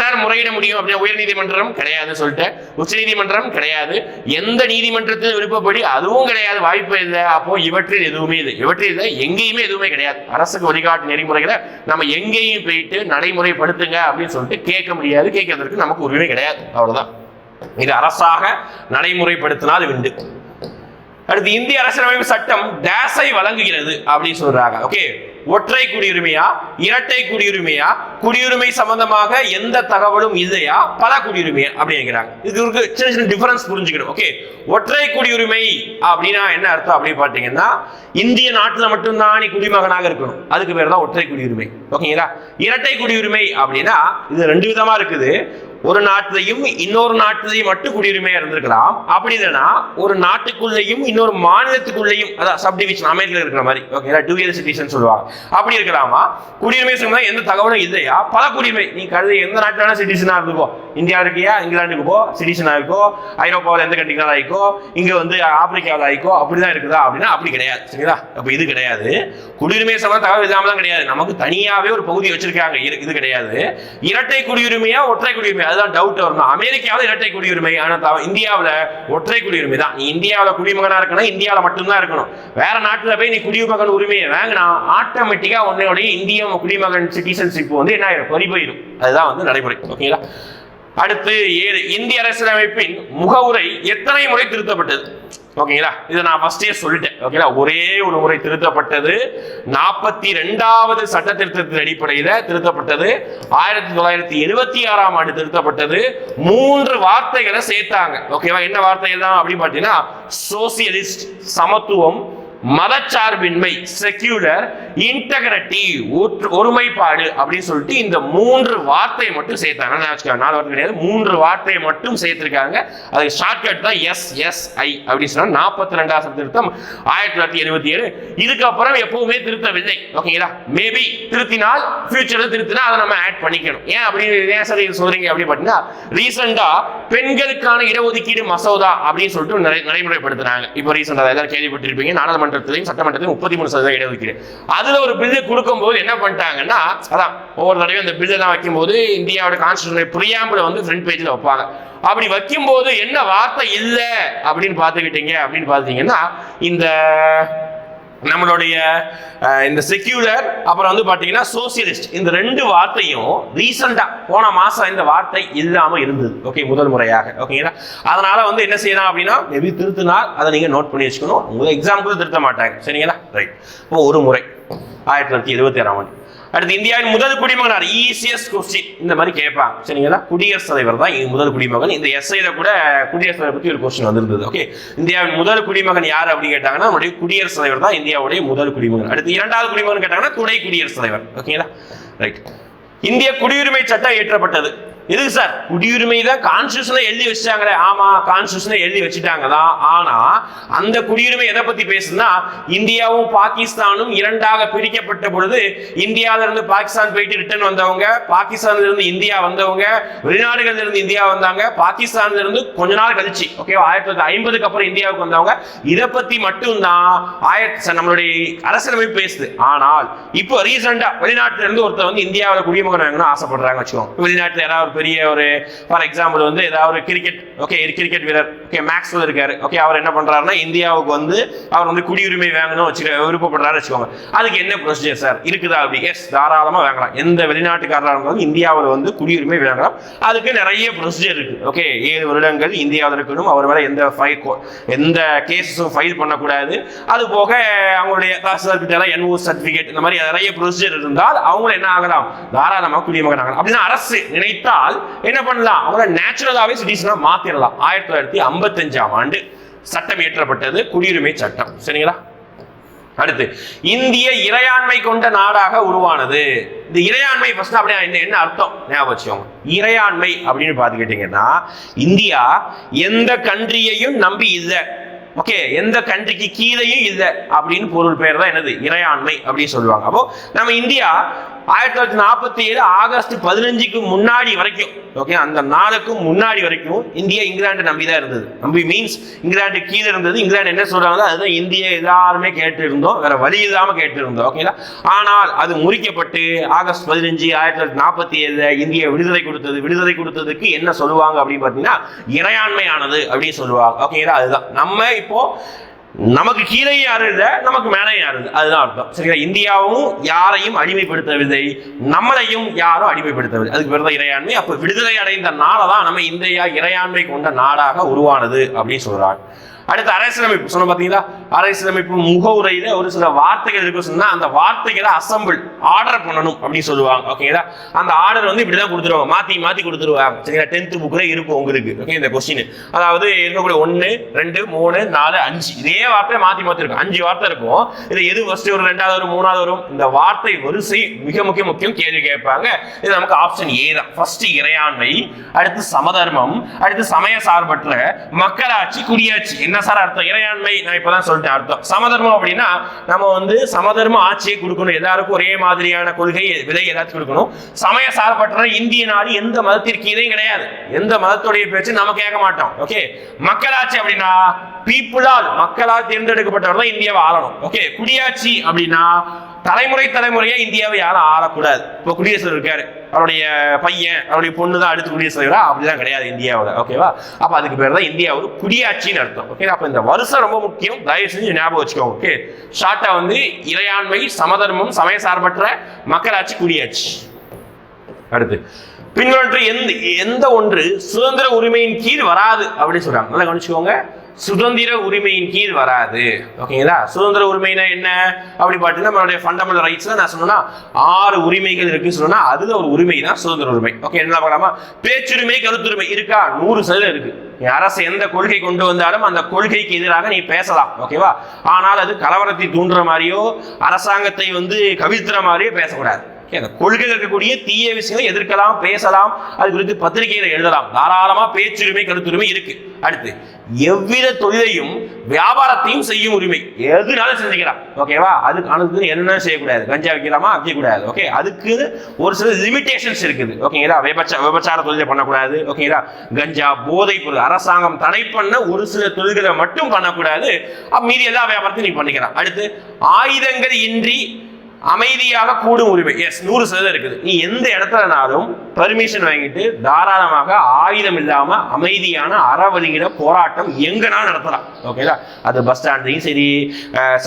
சார் முறையிட முடியும் அப்படின்னா உயர் நீதிமன்றம் கிடையாது சொல்லிட்டு உச்சநீதிமன்றம் கிடையாது. எந்த நீதிமன்றத்தில் விருப்பப்படி அதுவும் கிடையாது. வாய்ப்பு இல்லை. அப்போ இவற்றில் எதுவுமே இல்லை. இவற்றில் இல்லை எங்கேயுமே எதுவுமே கிடையாது. அரசுக்கு வழிகாட்டு நெறிமுறைகளை நம்ம எங்கேயும் போயிட்டு நடைமுறைப்படுத்துங்க அப்படின்னு சொல்லிட்டு கேட்க முடியாது. கேட்கறதுக்கு நமக்கு உரிமை கிடையாது. அவ்வளோதான் இது அரசாக நடைமுறைப்படுத்தினால் விண்டு. அடுத்து இந்திய அரசியலமைப்பு சட்டம் டேஸை வழங்குகிறது அப்படின்னு சொல்றாங்க. ஓகே ஒற்றை குடியுரிமையா இரட்டை குடியுரிமையா குடியுரிமை சம்பந்தமாக எந்த தகவலும் இல்லையா பல குடியுரிமையா அப்படிங்கிறாங்க இது ஒரு சின்ன சின்ன டிஃபரன்ஸ் புரிஞ்சுக்கணும். ஓகே ஒற்றை குடியுரிமை அப்படின்னா என்ன அர்த்தம் அப்படின்னு பார்த்தீங்கன்னா இந்திய நாட்டில் மட்டும்தான் நீ குடிமகனாக இருக்கணும். அதுக்கு பேர் தான் ஒற்றை குடியுரிமை. ஓகேங்களா இரட்டை குடியுரிமை அப்படின்னா இது ரெண்டு விதமா இருக்குது. ஒரு நாட்டிலையும் இன்னொரு நாட்டிலையும் மட்டும் குடியுரிமையா இருந்திருக்கலாம். அப்படி இல்லைன்னா ஒரு நாட்டுக்குள்ளேயும் இன்னொரு மாநிலத்துக்குள்ளேயும் அதான் சப்டிவிஷன் அமெரிக்கா இருக்கிற மாதிரி ஓகேங்களா டூவியர் சிட்டிசன் சொல்லுவாங்க. அப்படி இருக்கலாமா? குடியுரிமை சம்பந்தம் எந்த தகவலும் இல்லையா? பல குடியுரிமை. நீ கருது எந்த நாட்டில் வேணா சிட்டிசனா இருந்துக்கோ. இந்தியா இருக்கியா? இங்கிலாந்துக்கு போ. சிட்டிசனா இருக்கோ. ஐரோப்பாவில் எந்த கண்ட்ரிக்காவது ஆயிக்கோ. இங்க வந்து ஆப்பிரிக்காவில் ஆயிக்கோ. அப்படிதான் இருக்குதா? அப்படின்னா அப்படி கிடையாது. சரிங்களா? அப்ப இது கிடையாது. குடியுரிமை சம்பந்தம் தகவல் இல்லாம தான் கிடையாது. நமக்கு தனியாவே ஒரு பகுதி வச்சிருக்காங்க. இது கிடையாது. இரட்டை குடியுரிமையா ஒற்றை குடியுரிமையா? அதுதான் டவுட் வரும்? அமெரிக்காவில் இரட்டை குடியுரிமை ஆனால் தவ இந்தியாவில் ஒற்றை குடியுரிமை தான். நீ இந்தியாவில் குடிமகனாக இருக்கணும் இந்தியாவில் மட்டும்தான் இருக்கணும். வேற நாட்டில் போய் நீ குடிமகன் உரிமையை வாங்கினா ஆட்டோமேட்டிக்காக உன்னுடைய இந்திய குடிமகன் சிட்டிசன்ஷிப் வந்து என்ன ஆயிரும்? பறி போயிடும் அதுதான் வந்து நடைமுறை. ஓகேங்களா அடுத்து ஏழு இந்திய அரசியலமைப்பின் முகவுரை எத்தனை முறை திருத்தப்பட்டது? ஓகேங்களா? இதை நான் ஃபர்ஸ்டே சொல்லிட்டேன். ஓகேங்களா? ஒரே ஒரு முறை திருத்தப்பட்டது. நாற்பத்தி ரெண்டாவது சட்ட திருத்தத்தின் அடிப்படையில் திருத்தப்பட்டது. ஆயிரத்தி தொள்ளாயிரத்தி எழுபத்தி ஆறாம் ஆண்டு திருத்தப்பட்டது. மூன்று வார்த்தைகளை சேர்த்தாங்க. ஓகேவா? என்ன வார்த்தைகள் தான் அப்படின்னு பார்த்தீங்கன்னா சோசியலிஸ்ட் சமத்துவம் மதச்சார்பின்மை செக்யூலர் இன்டகிரிட்டி ஒருமைப்பாடு அப்படின்னு சொல்லிட்டு இந்த மூன்று வார்த்தையை மட்டும் சேர்த்தாங்க. நாலு வார்த்தை கிடையாது. மூன்று வார்த்தையை மட்டும் சேர்த்திருக்காங்க. அது ஷார்ட்கட் தான் எஸ் எஸ் ஐ அப்படின்னு சொன்னா நாற்பத்தி ரெண்டாவது திருத்தம் ஆயிரத்தி தொள்ளாயிரத்தி எழுபத்தி ஏழு. இதுக்கப்புறம் எப்பவுமே திருத்தவில்லை. ஓகேங்களா மேபி திருத்தினால் ஃபியூச்சர்ல திருத்தினா அதை நம்ம ஆட் பண்ணிக்கணும். ஏன் அப்படின்னு ஏன் சார் இது சொல்றீங்க அப்படின்னு பார்த்தீங்கன்னா ரீசெண்டா பெண்களுக்கான இடஒதுக்கீடு மசோதா அப்படின்னு சொல்லிட்டு நடைமுறைப்படுத்துறாங்க. இப்போ ரீசெண்டா எல்லாரும் கேள்விப்பட்டிருப்பீங்க. நாடாளுமன்றத்திலையும் சட்டமன்றத்திலையும் முப்பத்தி மூணு சதவீதம் இடஒதுக்கீடு. அதுல ஒரு பில்லு கொடுக்கும்போது என்ன பண்ணிட்டாங்கன்னா அதான் ஒவ்வொரு தடவையும் அந்த பில்லெல்லாம் வைக்கும்போது இந்தியாவோட கான்ஸ்டியூஷன் பிரியாம்பிள் வந்து ஃப்ரண்ட் பேஜில் வைப்பாங்க. அப்படி வைக்கும்போது என்ன வார்த்தை இல்லை அப்படின்னு பார்த்துக்கிட்டீங்க அப்படின்னு பார்த்தீங்கன்னா இந்த நம்மளுடைய இந்த செக்யூலர் அப்புறம் வந்து பார்த்தீங்கன்னா சோசியலிஸ்ட் இந்த ரெண்டு வார்த்தையும் ரீசெண்டாக போன மாதம் இந்த வார்த்தை இல்லாமல் இருந்தது. ஓகே முதல் முறையாக. ஓகேங்களா அதனால வந்து என்ன செய்யலாம் அப்படின்னா மேபி திருத்தினால் அதை நீங்கள் நோட் பண்ணி வச்சுக்கணும். உங்க எக்ஸாம்பிள் திருத்த மாட்டாங்க. சரிங்களா? ரைட் இப்போ ஒரு முறை. ஆயிரத்தி தொள்ளாயிரத்தி எழுபத்தி ஆறாம் ஆண்டு. அடுத்து இந்தியாவின் முதல் குடிமகனார் ஈஸியஸ்ட் கொஸ்டின் இந்த மாதிரி கேட்பாங்க. சரிங்களா? குடியரசுத் தலைவர் தான் முதல் குடிமகன். இந்த எஸ்ஐல கூட குடியரசுத் தலைவர் பத்தி ஒரு கொஸ்டின் வந்திருந்தது. ஓகே இந்தியாவின் முதல் குடிமகன் யார் அப்படின்னு கேட்டாங்கன்னா நம்முடைய குடியரசுத் தலைவர் தான் இந்தியாவுடைய முதல் குடிமகன். அடுத்து இரண்டாவது குடிமகன் கேட்டாங்கன்னா துணை குடியரசுத் தலைவர். ஓகேங்களா ரைட் இந்திய குடியுரிமை சட்டம் இயற்றப்பட்டது. எதுக்கு சார்? குடியுரிமை தான் கான்ஸ்டியூஷனை எழுதி வச்சிட்டாங்களே. ஆமா கான்ஸ்டியூஷனை எழுதி வச்சுட்டாங்க தான் ஆனா அந்த குடியுரிமை எதை பத்தி பேசுனா இந்தியாவும் பாகிஸ்தானும் இரண்டாக பிரிக்கப்பட்ட பொழுது இந்தியால இருந்து பாகிஸ்தான் போயிட்டு ரிட்டர்ன் வந்தவங்க பாகிஸ்தான்ல இருந்து இந்தியா வந்தவங்க வெளிநாடுகள்ல இருந்து இந்தியா வந்தாங்க பாகிஸ்தான்ல இருந்து கொஞ்ச நாள் கழிச்சு ஓகே ஆயிரத்தி தொள்ளாயிரத்தி ஐம்பதுக்கு அப்புறம் இந்தியாவுக்கு வந்தவங்க இதை பத்தி மட்டும்தான் ஆயிரத்தி நம்மளுடைய அரசியலமைப்பு பேசுது. ஆனால் இப்போ ரீசெண்டா வெளிநாட்டுல இருந்து ஒருத்தர் வந்து இந்தியாவில் குடிமகன் ஆசைப்படுறாங்க வச்சுக்கோங்க. வெளிநாட்டுல யாராவது பெரிய ஒரு ஃபார் எக்ஸாம்பிள் வந்து ஏதாவது ஒரு கிரிக்கெட் ஓகே கிரிக்கெட் வீரர் ஓகே மேக்ஸ்வெல் இருக்காரு ஓகே அவர் என்ன பண்றாருன்னா இந்தியாவுக்கு வந்து அவர் வந்து குடியுரிமை வாங்கணும் வச்சுக்க விருப்பப்படுறாரு வச்சுக்கோங்க. அதுக்கு என்ன ப்ரொசீஜர் சார் இருக்குதா அப்படி? எஸ் தாராளமா வாங்கலாம். எந்த வெளிநாட்டுக்காரராக இருந்தாலும் இந்தியாவில் வந்து குடியுரிமை வாங்கலாம். அதுக்கு நிறைய ப்ரொசீஜர் இருக்கு. ஓகே ஏழு வருடங்கள் இந்தியாவில் இருக்கணும். அவர் மேலே எந்த ஃபைல் எந்த கேஸஸும் ஃபைல் பண்ணக்கூடாது. அது போக அவங்களுடைய தாசில்தார் கிட்ட என்ஓ சர்டிஃபிகேட் இந்த மாதிரி நிறைய ப்ரொசீஜர் இருந்தால் அவங்களும் என்ன ஆகலாம்? தாராளமாக குடிமகன் ஆகலாம் அப்படின்னா அரசு நினைத்தால் என்ன பண்ணலாம்? அவங்கள நேச்சுரலாவே சிட்டிசனாக மாத்திரலாம். ஆயிரத்தி தொள்ளாயிரத்தி ஐம்பத்தஞ்சாம் ஆண்டு சட்டம் இயற்றப்பட்டது குடியுரிமை சட்டம். சரிங்களா? அடுத்து இந்திய இறையாண்மை கொண்ட நாடாக உருவானது. இந்த இறையாண்மை ஃபர்ஸ்ட் அப்படியே என்ன என்ன அர்த்தம்? ஞாபகம் வச்சுக்கோங்க. இறையாண்மை அப்படின்னு பார்த்துக்கிட்டீங்கன்னா இந்தியா எந்த கண்ட்ரியையும் நம்பி இல்லை. ஓகே எந்த கண்ட்ரிக்கு கீழேயும் இல்லை. அப்படின்னு பொருள் பேர் தான் என்னது? இறையாண்மை அப்படின்னு சொல்லுவாங்க. அப்போ நம்ம இந்தியா ஆயிரத்தி தொள்ளாயிரத்தி நாற்பத்தி ஏழு ஆகஸ்ட் பதினஞ்சுக்கு முன்னாடி வரைக்கும் ஓகே அந்த நாளுக்கும் முன்னாடி வரைக்கும் இந்தியா இங்கிலாந்து நம்பி தான் இருந்தது. நம்பி மீன்ஸ் இங்கிலாந்து கீழே இருந்தது. இங்கிலாந்து என்ன சொல்றாங்களோ அதுதான் இந்திய எல்லாருமே கேட்டு இருந்தோம் வேற வழி இல்லாம கேட்டு இருந்தோம் ஓகேங்களா ஆனால் அது முறிக்கப்பட்டு ஆகஸ்ட் பதினஞ்சு ஆயிரத்தி தொள்ளாயிரத்தி நாற்பத்தி ஏழு இந்திய விடுதலை கொடுத்தது. விடுதலை கொடுத்ததுக்கு என்ன சொல்லுவாங்க அப்படின்னு பார்த்தீங்கன்னா இறையாண்மையானது அப்படின்னு சொல்லுவாங்க ஓகேங்களா அதுதான். நம்ம இப்போ நமக்கு கீழே யாரும் இல்லை நமக்கு மேலே யாரும் இல்லை. அதுதான் அர்த்தம். சரிங்களா? இந்தியாவும் யாரையும் அடிமைப்படுத்தவில்லை நம்மளையும் யாரும் அடிமைப்படுத்தவில்லை. அதுக்கு பிறந்த இறையாண்மை. அப்போ விடுதலை அடைந்த நாளை தான் நம்ம இந்தியா இறையாண்மை கொண்ட நாடாக உருவானது அப்படின்னு சொல்றாங்க. அடுத்து அரசியலமைப்பு. சொன்ன பார்த்தீங்களா அரசியலமைப்பு முகவுரையில ஒரு சில வார்த்தைகள் இருக்கு. சொன்னா அந்த வார்த்தைகளை அசம்பிள் ஆர்டர் பண்ணணும் அப்படின்னு சொல்லுவாங்க. ஓகேங்களா அந்த ஆர்டர் வந்து இப்படிதான் கொடுத்துருவாங்க. மாத்தி மாத்தி கொடுத்துருவாங்க. சரிங்களா? டென்த் புக்ல இருக்கும் உங்களுக்கு. ஓகே இந்த கொஸ்டின் அதாவது இருக்கக்கூடிய ஒன்னு ரெண்டு மூணு நாலு அஞ்சு. இதே வார்த்தை மாத்தி மாத்தி இருக்கும். அஞ்சு வார்த்தை இருக்கும். இது எது? ஃபர்ஸ்ட் வரும் ரெண்டாவது வரும் மூணாவது வரும். இந்த வார்த்தை வரிசை மிக முக்கிய முக்கியம் கேள்வி கேட்பாங்க. இது நமக்கு ஆப்ஷன் ஏ தான். ஃபர்ஸ்ட் இறையாண்மை அடுத்து சமதர்மம் அடுத்து சமய சார்பற்ற மக்களாட்சி குடியாட்சி. என்ன சார் அர்த்தம்? இறையாண்மை. நான் இப்பதான் சொல்லிட்டேன் அர்த்தம். சமதர்மம் அப்படின்னா நம்ம வந்து சமதர்ம ஆட்சியை கொடுக்கணும். எல்லாருக்கும் ஒரே மாதிரியான கொள்கை விதை எல்லாத்துக்கும் கொடுக்கணும். சமய சார்பற்ற இந்திய நாடு எந்த மதத்திற்கு? இதையும் கிடையாது. எந்த மதத்துடைய பேச்சு நம்ம கேட்க மாட்டோம். ஓகே மக்களாட்சி அப்படின்னா பீப்புளால் மக்களால் தேர்ந்தெடுக்கப்பட்டவர் தான் இந்தியாவை ஆளணும். ஓகே குடியாட்சி அப்படின்னா தலைமுறை தலைமுறையா இந்தியாவை யாரும் ஆளக்கூடாது. இப்போ குடியரசு இருக்காரு. அவருடைய பையன் அவருடைய பொண்ணு தான் அடுத்து குடியரசு தலைவரா? அப்படிலாம் கிடையாது இந்தியாவில் ஓகேவா அப்ப அதுக்கு பேர் தான் இந்தியா ஒரு குடியாட்சின்னு அர்த்தம் ஓகே அப்ப இந்த வருஷம் ரொம்ப முக்கியம். தயவு செஞ்சு ஞாபகம் வச்சுக்கோங்க ஓகே ஷார்ட்டா வந்து இறையாண்மை சமதர்மம் சமய சார்பற்ற மக்களாட்சி குடியாட்சி. அடுத்து பின்வற்ற எந்த எந்த ஒன்று சுதந்திர உரிமையின் கீழ் வராது அப்படின்னு சொல்றாங்க. நல்லா கவனிச்சுக்கோங்க. சுதந்திர உரிமையின் கீழ் வராது. ஓகேங்களா சுதந்திர உரிமைனா என்ன? அப்படி பார்த்தீங்கன்னா நம்மளுடைய ஃபண்டமெண்டல் ரைட்ஸ்ல நான் சொன்னா ஆறு உரிமைகள் இருக்குன்னு சொன்னா அதுல ஒரு உரிமை தான் சுதந்திர உரிமை. ஓகே என்ன பார்க்கலாமா? பேச்சுரிமை கருத்துரிமை இருக்கா? நூறு சதவீதம் இருக்கு. அரசு எந்த கொள்கை கொண்டு வந்தாலும் அந்த கொள்கைக்கு எதிராக நீ பேசலாம். ஓகேவா ஆனால் அது கலவரத்தை தூண்டுற மாதிரியோ அரசாங்கத்தை வந்து கவிழ்த்துற மாதிரியோ பேசக்கூடாது. அந்த கொள்கையில் இருக்கக்கூடிய தீய விஷயங்களை எதிர்க்கலாம் பேசலாம். அது குறித்து பத்திரிகையில எழுதலாம். தாராளமா பேச்சுரிமை கருத்துரிமை இருக்கு. அடுத்து எவ்வித தொழிலையும் வியாபாரத்தையும் செய்யும் உரிமை. எதுனாலும் செஞ்சுக்கலாம். ஓகேவா அதுக்கு அதுக்கு என்ன செய்யக்கூடாது? கஞ்சா வைக்கலாமா? வைக்கக்கூடாது ஓகே அதுக்கு ஒரு சில லிமிடேஷன்ஸ் இருக்குது. ஓகேங்களா விபச்ச விபச்சார தொழிலை பண்ணக்கூடாது. ஓகேங்களா கஞ்சா போதை பொருள் அரசாங்கம் தடை பண்ண ஒரு சில தொழில்களை மட்டும் பண்ணக்கூடாது. மீறி மீதி எல்லா வியாபாரத்தையும் நீ பண்ணிக்கலாம். அடுத்து ஆயுதங்கள் இன்றி அமைதியாக கூடும் உரிமை. எஸ் நூறு சதவீதம் இருக்குது. நீ எந்த இடத்துலனாலும் பர்மிஷன் வாங்கிட்டு தாராளமாக ஆயுதம் இல்லாம அமைதியான அறவழிகிற போராட்டம் எங்கனாலும் நடத்தலாம். ஓகேதா அது பஸ் ஸ்டாண்டையும் சரி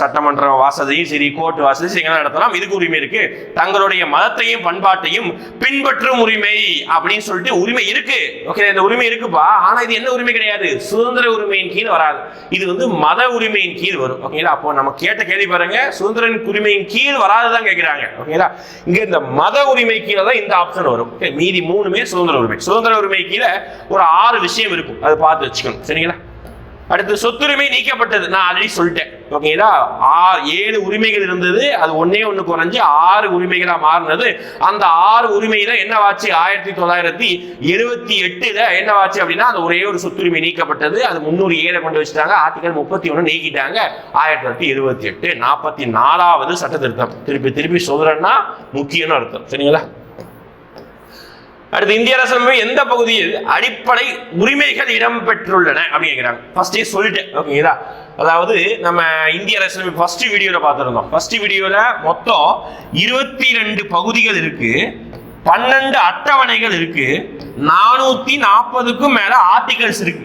சட்டமன்ற சட்டமன்றம் வாசதையும் சரி கோர்ட் வாசதையும் சரி எங்கனாலும் நடத்தலாம். இதுக்கு உரிமை இருக்கு. தங்களுடைய மதத்தையும் பண்பாட்டையும் பின்பற்றும் உரிமை அப்படின்னு சொல்லிட்டு உரிமை இருக்கு. ஓகே இந்த உரிமை இருக்குப்பா. ஆனா இது என்ன உரிமை கிடையாது? சுதந்திர உரிமையின் கீழ் வராது. இது வந்து மத உரிமையின் கீழ் வரும். ஓகேங்களா அப்போ நம்ம கேட்ட கேள்வி பாருங்க. சுதந்திர உரிமையின் கீழ் வராது தான் கேட்கிறாங்க ஓகேங்களா இங்க இந்த மத உரிமை கீழே தான் இந்த ஆப்ஷன் வரும். மீதி மூணுமே சுதந்திர உரிமை. சுதந்திர உரிமை கீழே ஒரு ஆறு விஷயம் இருக்கும். அதை பார்த்து வச்சுக்கணும். சரிங்களா? அடுத்து சொத்துரிமை நீக்கப்பட்டது. நான் ஆல்ரெடி சொல்லிட்டேன். ஓகேங்களா? ஆறு ஏழு உரிமைகள் இருந்தது. அது ஒன்னே ஒன்று குறைஞ்சி ஆறு உரிமைகளாக மாறினது. அந்த ஆறு உரிமையில என்னவாச்சு ஆயிரத்தி தொள்ளாயிரத்தி எழுபத்தி எட்டுல என்னவாச்சு அப்படின்னா அந்த ஒரே ஒரு சொத்துரிமை நீக்கப்பட்டது. அது முன்னூறு ஏழை கொண்டு வச்சுட்டாங்க. ஆர்டிகல் முப்பத்தி ஒன்று நீக்கிட்டாங்க. ஆயிரத்தி தொள்ளாயிரத்தி எழுபத்தி எட்டு நாற்பத்தி நாலாவது சட்ட திருத்தம் திருப்பி திருப்பி சொல்றேன்னா முக்கியம்னு அர்த்தம். சரிங்களா? அடுத்து இந்திய அரசமைப்பு எந்த பகுதியில் அடிப்படை உரிமைகள் இடம்பெற்றுள்ளன அப்படிங்கிறாங்க ஃபர்ஸ்டே சொல்லிட்டேன். ஓகேங்களா அதாவது நம்ம இந்திய அரசியலமைப்பு ஃபர்ஸ்ட் வீடியோல பார்த்துருந்தோம். ஃபர்ஸ்ட் வீடியோல மொத்தம் இருபத்தி ரெண்டு பகுதிகள் இருக்கு. பன்னெண்டு அட்டவணைகள் இருக்கு. நானூத்தி நாற்பதுக்கும் மேல ஆர்டிகல்ஸ் இருக்கு.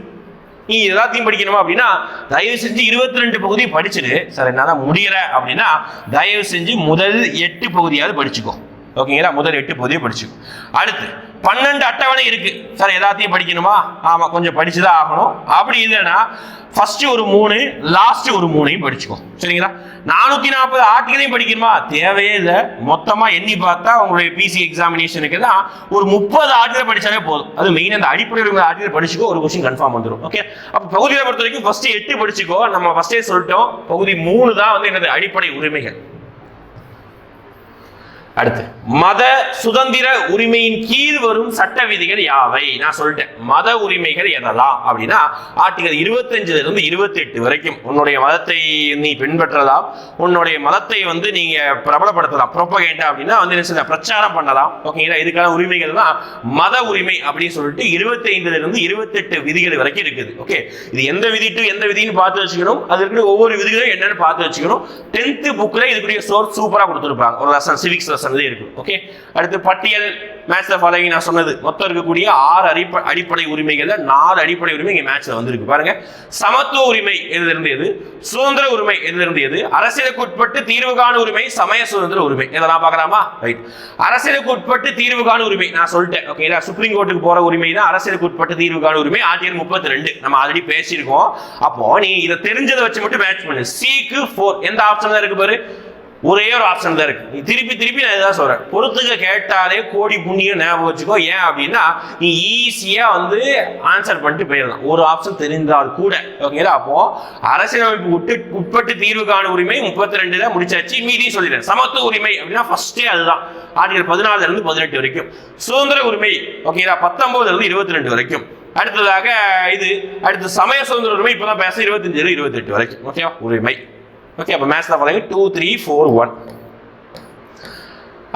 நீ எல்லாத்தையும் படிக்கணுமா அப்படின்னா தயவு செஞ்சு இருபத்தி ரெண்டு பகுதி படிச்சுடு சார் என்னால முடியல அப்படின்னா தயவு செஞ்சு முதல் எட்டு பகுதியாவது படிச்சுக்கோ. ஓகேங்களா முதல் எட்டு பகுதியை படிச்சுக்கோ அடுத்து பன்னெண்டு அட்டவணை இருக்கு. சார் எல்லாத்தையும் படிக்கணுமா? ஆமா கொஞ்சம் படிச்சுதான் ஆகணும். அப்படி இல்லைன்னா ஃபர்ஸ்ட் ஒரு மூணு லாஸ்ட் ஒரு மூணையும் படிச்சுக்கோ. சரிங்களா? நானூத்தி நாற்பது ஆர்டிகளையும் படிக்கணுமா? தேவையே இல்லை. மொத்தமா எண்ணி பார்த்தா உங்களுடைய பிசி எக்ஸாமினேஷனுக்கு தான் ஒரு முப்பது ஆர்டிகல் படிச்சாலே போதும். அது மெயின் அந்த அடிப்படையில் ஆர்டிகல் படிச்சுக்கோ ஒரு கொஸ்டின் கன்ஃபார்ம் வந்துடும் ஓகே அப்ப பகுதியை பொறுத்த வரைக்கும் ஃபர்ஸ்ட் எட்டு படிச்சுக்கோ. நம்ம ஃபர்ஸ்டே சொல்லிட்டோம். பகுதி மூணு தான் வந்து என்னது? அடிப்படை உரிமைகள். அடுத்து மத சுதந்திர உரிமையின் கீழ் வரும் சட்ட விதிகள் யாவை? நான் சொல்லிட்டேன் மத உரிமைகள் எதெல்லாம் அப்படின்னா ஆர்டிகல் இருபத்தஞ்சுல இருந்து இருபத்தி எட்டு வரைக்கும். உன்னுடைய மதத்தை நீ பின்பற்றலாம் உன்னுடைய மதத்தை வந்து நீங்க பிரபலப்படுத்தலாம் ப்ரொபகேண்டா அப்படின்னா வந்து என்ன சொல்ல பிரச்சாரம் பண்ணலாம். ஓகேங்களா? இதுக்கான உரிமைகள் தான் மத உரிமை அப்படின்னு சொல்லிட்டு இருபத்தி ஐந்துல இருந்து இருபத்தெட்டு விதிகள் வரைக்கும் இருக்குது. ஓகே? இது எந்த விதி டு எந்த விதின்னு பார்த்து வச்சுக்கணும். அது இருக்கிற ஒவ்வொரு விதிகளும் என்னன்னு பார்த்து வச்சுக்கணும். டென்த் புக்ல இதுக்குரிய சோர்ஸ் சூப்பரா கொடுத்துருப்பாங்க. ஒரு லெசன் சிவிக்ஸ் லெசன் ஆனதே இருக்கும் ஓகே அடுத்து பட்டியல் மேட்ச்ல ஃபாலோவிங் நான் சொன்னது. மொத்தம் இருக்கக்கூடிய ஆறு அடிப்ப அடிப்படை உரிமைகள்ல நாலு அடிப்படை உரிமை இங்க மேட்ச்ல வந்திருக்கு. பாருங்க. சமத்துவ உரிமை எதுல இருந்து எது? சுதந்திர உரிமை எதுல இருந்து எது? அரசியலுக்கு உட்பட்டு தீர்வு காண உரிமை சமய சுதந்திர உரிமை. இதெல்லாம் பார்க்கலாமா? ரைட் அரசியலுக்கு உட்பட்டு தீர்வு காண உரிமை. நான் சொல்லிட்டேன். ஓகேங்களா சுப்ரீம் கோர்ட்டுக்கு போற உரிமை தான் அரசியலுக்கு உட்பட்டு தீர்வு காண உரிமை ஆயிரத்தி முப்பத்தி ரெண்டு நம்ம ஆல்ரெடி பேசியிருக்கோம். அப்போ நீ இதை தெரிஞ்சதை வச்சு மட்டும் மேட்ச் பண்ணு. சிக்கு ஃபோர் எந்த ஆப்ஷன் தான் இருக்கு பாரு? ஒரே ஒரு ஆப்ஷன் தான் இருக்கு. நீ திருப்பி திருப்பி நான் இதான் சொல்றேன். பொறுத்துக்க கேட்டாலே கோடி புண்ணியம் ஞாபகம் வச்சுக்கோ. ஏன் அப்படின்னா நீ ஈஸியா வந்து ஆன்சர் பண்ணிட்டு போயிடலாம். ஒரு ஆப்ஷன் தெரிந்தால் கூட. ஓகேங்களா? அப்போ அரசியலமைப்பு உட்டு உட்பட்டு தீர்வு காண உரிமை முப்பத்தி ரெண்டுல முடிச்சாச்சு. மீதி சொல்லிடுறேன். சமத்துவ உரிமை அப்படின்னா ஃபர்ஸ்டே அதுதான். ஆர்டிகல் பதினாலுல இருந்து பதினெட்டு வரைக்கும். சுதந்திர உரிமை ஓகேங்களா? பத்தொன்பதுல இருந்து இருபத்தி ரெண்டு வரைக்கும். அடுத்ததாக இது அடுத்து சமய சுதந்திர உரிமை இப்பதான் பேச இருபத்தஞ்சு இருபத்தெட்டு வரைக்கும். ஓகேவா? உரிமை. ஓகே அப்போ மேட்ச்ல பாருங்க டூ த்ரீ ஃபோர் ஒன்